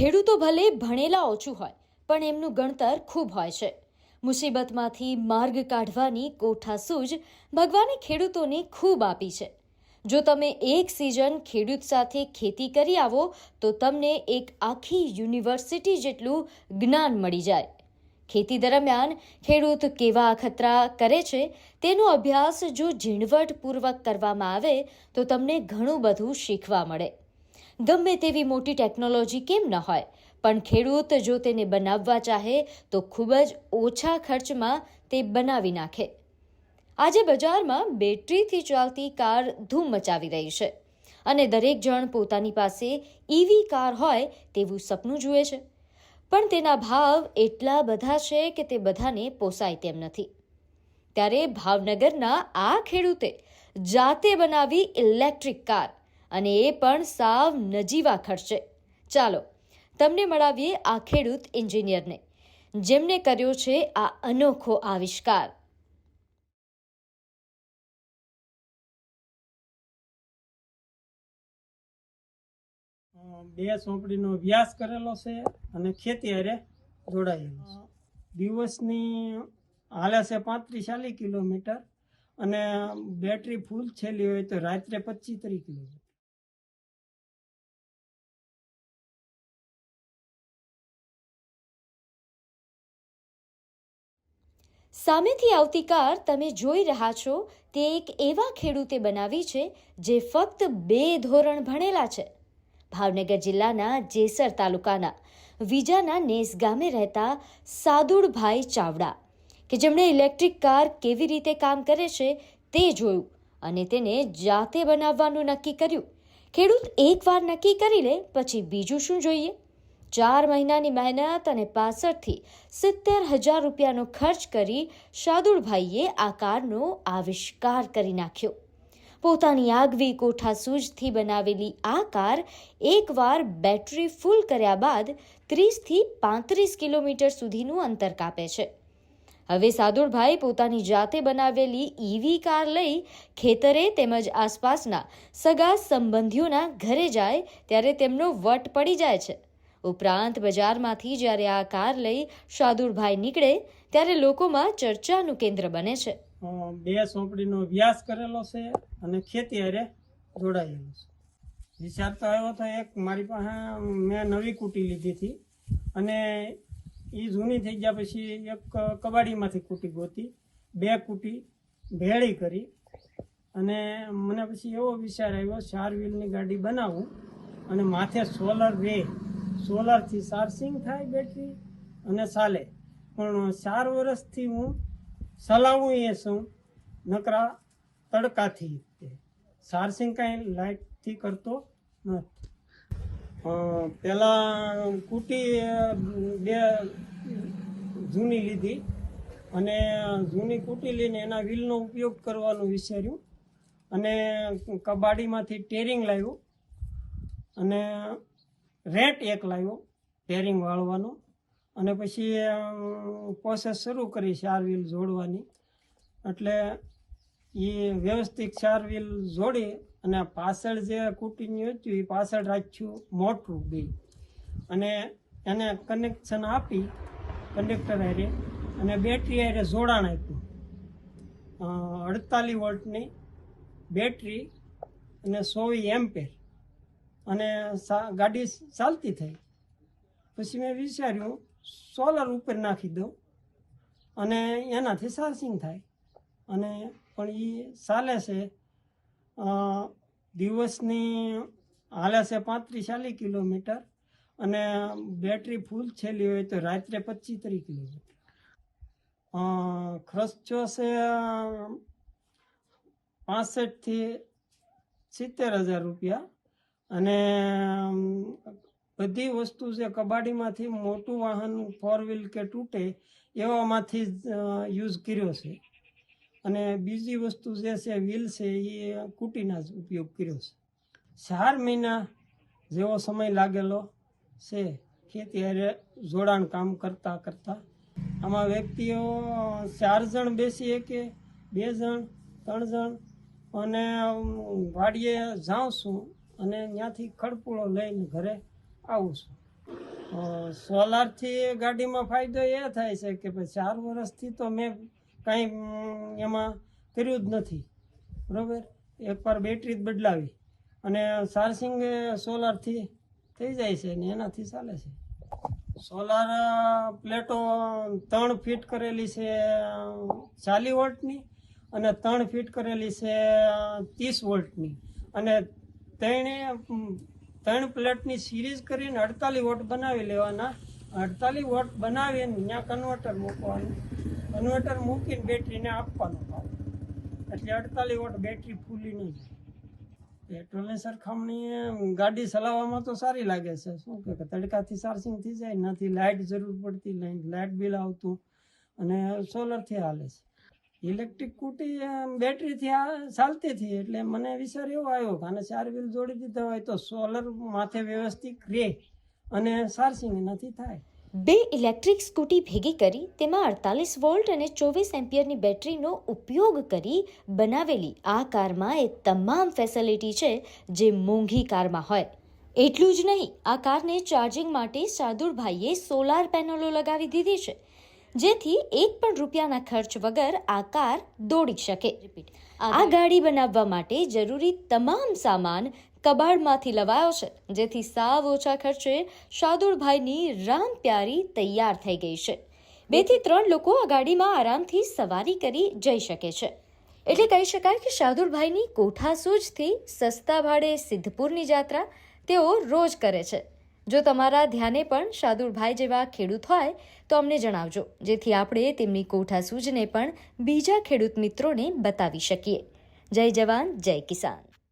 ખેડૂતો ભલે ભણેલા ઓછું હોય, પણ એમનું ગણતર ખૂબ હોય છે. મુસીબતમાંથી માર્ગ કાઢવાની કોઠાસૂઝ ભગવાને ખેડૂતોને ખૂબ આપી છે. જો તમે એક સિઝન ખેડૂત સાથે ખેતી કરી આવો, તો તમને એક આખી યુનિવર્સિટી જેટલું જ્ઞાન મળી જાય. ખેતી દરમિયાન ખેડૂત કેવા અખતરા કરે છે, તેનો અભ્યાસ જો ઝીણવટપૂર્વક કરવામાં આવે, તો તમને ઘણું બધું શીખવા મળે. ગમે તેવી મોટી ટેકનોલોજી કેમ ન હોય. પણ ખેડૂત જો તેને બનાવવા ચાહે, તો ખૂબ જ ઓછા ખર્ચમાં તે બનાવી નાખે. આજે બજારમાં બેટરીથી ચાલતી કાર ધૂમ મચાવી રહી છે અને દરેક જણ પોતાની પાસે ઈવી કાર હોય તેવું સપનું જુએ છે. પણ તેના ભાવ એટલા બધા છે કે તે બધાને પોસાય તેમ નથી. ત્યારે ભાવનગરના આ ખેડૂતે જાતે બનાવી ઇલેક્ટ્રિક કાર અને એ પણ સાવ નજીવા ખર્ચે. ચાલો, તમને મળાવીએ આ ખેડૂત એન્જિનિયરને. જેમને કર્યો છે આ અનોખો આવિષ્કાર. બે સોંપડીનો અભ્યાસ કરેલો છે અને ખેતી હારે જોડાયેલો દિવસની હાલે છે પાંત્રીસ ચાલીસ કિલોમીટર અને બેટરી ફૂલ છેલ્લી હોય તો રાત્રે પચીસ ત્રીસ કિલોમીટર. સામેથી આવતી કાર તમે જોઈ રહ્યા છો, તે એક એવા ખેડૂતે બનાવી છે, જે ફક્ત બે ધોરણ ભણેલા છે. ભાવનગર જિલ્લાના જેસર તાલુકાના વિજાના નેસ ગામે રહેતા સાદુડભાઈ ચાવડા, કે જેમણે ઇલેક્ટ્રિક કાર કેવી રીતે કામ કરે છે તે જોયું અને તેને જાતે બનાવવાનું નક્કી કર્યું. ખેડૂત એકવાર નક્કી કરી લે, પછી બીજું શું જોઈએ? ચાર મહિનાની મહેનત અને પાસઠથી સિત્તેર હજાર રૂપિયાનો ખર્ચ કરી શાદુળભાઈએ આ કારનો આવિષ્કાર કરી નાખ્યો. પોતાની આગવી કોઠા સૂજથી બનાવેલી આ કાર એકવાર બેટરી ફૂલ કર્યા બાદ ત્રીસથી પાંત્રીસ કિલોમીટર સુધીનું અંતર કાપે છે. હવે સાદુળભાઈ પોતાની જાતે બનાવેલી ઈવી કાર લઈ ખેતરે તેમજ આસપાસના સગા સંબંધીઓના ઘરે જાય ત્યારે તેમનો વટ પડી જાય છે. ઉપરાંત બજારમાંથી જ્યારે આ કાર લઈ શાદુરભાઈ નીકળે, ત્યારે લોકોમાં ચર્ચાનું કેન્દ્ર બને છે. બે સોંપડીનો અભ્યાસ કરેલો છે અને ખેતી હારે જોડાયેલો છે. વિચાર તો આવ્યો તો એક, મારી પાસે મેં નવી કૂટી લીધી હતી અને એ જૂની થઈ ગયા પછી એક કબાડીમાંથી કૂટી ગોતી, બે કૂટી ભેળી કરી અને મને પછી એવો વિચાર આવ્યો, ચાર વ્હીલની ગાડી બનાવું અને માથે સોલર રે સોલરથી ચાર્જિંગ થાય બેટરી અને ચાલે પણ ચાર વર્ષથી હું ચલાવું એ છું નકરા તડકાથી ચાર્જિંગ કાંઈ લાઇટથી કરતો નથી. પહેલાં કૂટી બે જૂની લીધી અને જૂની કુટી લઈને એના વ્હીલનો ઉપયોગ કરવાનું વિચાર્યું અને કબાડીમાંથી ટેરિંગ લાવ્યું. અને રેટ એક લાવ્યો ટેરિંગ વાળવાનો. અને પછી પ્રોસેસ શરૂ કરી ચાર વ્હીલ જોડવાની. એટલે એ વ્યવસ્થિત ચાર વ્હીલ જોડી અને પાછળ જે કૂટીની હતું એ પાછળ રાખ્યું મોટું બી. અને એને કનેક્શન આપી કંડક્ટર હારે અને બેટરી હારે જોડાણ આપ્યું. અડતાલીસ વોલ્ટની બેટરી અને સોવી એમ્પેર અને ગાડી ચાલતી થઈ. પછી મેં વિચાર્યું, સોલર ઉપર નાખી દઉં અને એનાથી ચાર્જિંગ થાય. અને પણ એ ચાલે છે દિવસની હાલે છે પાંત્રીસ ચાલીસ કિલોમીટર અને બેટરી ફૂલ છેલ્લી હોય તો રાત્રે પચીસ ત્રીસ કિલોમીટર. ખર્ચો છે પાસઠથી સિત્તેર હજાર રૂપિયા. અને બધી વસ્તુ જે કબાડીમાંથી મોટું વાહન ફોર વ્હીલ કે તૂટે, એવામાંથી જ યુઝ કર્યો છે. અને બીજી વસ્તુ જે છે વ્હીલ છે, એ કૂટીના જ ઉપયોગ કર્યો છે. ચાર મહિના જેવો સમય લાગેલો છે. ખેતી હારે જોડાણ કામ કરતાં કરતાં. આમાં વ્યક્તિઓ, ચાર જણ બેસી શકે, બે જણ, ત્રણ જણ, અને વાડીએ જાઉં છું અને ત્યાંથી ખડપુળો લઈને ઘરે આવું છું. સોલારથી ગાડીમાં ફાયદો એ થાય છે કે ભાઈ ચાર વર્ષથી તો મેં કાંઈ એમાં કર્યું જ નથી. બરાબર? એકવાર બેટરી જ બદલાવી અને ચાર્જિંગ સોલારથી થઈ જાય છે ને એનાથી ચાલે છે. સોલાર પ્લેટો ત્રણ ફિટ કરેલી છે ચાલી વોલ્ટની અને ત્રણ ફિટ કરેલી છે ત્રીસ વોલ્ટની અને અમ, ત્રણ પ્લેટની સિરીઝ કરીને અડતાલીસ વોટ બનાવી લેવાના. અડતાલીસ વોટ બનાવીને ત્યાં કન્વર્ટર મૂકવાનું. કન્વર્ટર મૂકીને બેટરીને આપવાનું ભાવ. એટલે અડતાલીસ વોટ બેટરી ફૂલી નહીં પેટ્રોલની સરખામણીએ ગાડી ચલાવવામાં તો સારી લાગે છે. શું કે તડકાથી ચાર્જિંગ થઈ જાય નથી લાઇટ જરૂર પડતી લાઇટ બિલ આવતું અને સોલરથી હાલે છે. ઇલેક્ટ્રિક કુટી બેટરીથી ચાલતી હતી, એટલે મને વિચાર એવો આવ્યો કે આને ચાર વ્હીલ જોડી દીધા હોય તો સોલર માથે વ્યવસ્થિત રહે અને ચાર્જિંગ નથી થાય. બે ઇલેક્ટ્રિક સ્કૂટી ભેગી કરી, તેમાં અડતાલીસ વોલ્ટ અને ચોવીસ એમ્પિયરની બેટરીનો ઉપયોગ કરી બનાવેલી. આ કારમાં એ તમામ ફેસિલિટી છે જે મોંઘી કારમાં હોય. એટલું જ નહીં, આ કારને ચાર્જિંગ માટે સાદુરભાઈએ સોલાર પેનલો લગાવી દીધી છે. જેથી એક પણ રૂપિયાના ખર્ચ વગર આ કાર દોડી શકે. આ ગાડી બનાવવા માટે જરૂરી તમામ સામાન કબાડમાંથી લવાયો છે જેથી સાવ ઓછા ખર્ચે શાદુરભાઈની રામ પ્યારી તૈયાર થઈ ગઈ છે. બેથી ત્રણ લોકો આ ગાડીમાં આરામથી સવારી કરી જઈ શકે છે. એટલે કહી શકાય કે શાદુરભાઈની કોઠાસૂજથી સસ્તા ભાડે સિદ્ધપુરની જાત્રા તેઓ રોજ કરે છે. જો તમારા ધ્યાને પણ શાદુરભાઈ જેવા ખેડૂત હોય, તો અમને જણાવજો. જેથી આપણે તેમની કોઠાસૂજને પણ બીજા ખેડૂત મિત્રોને બતાવી શકીએ. જય જવાન, જય કિસાન.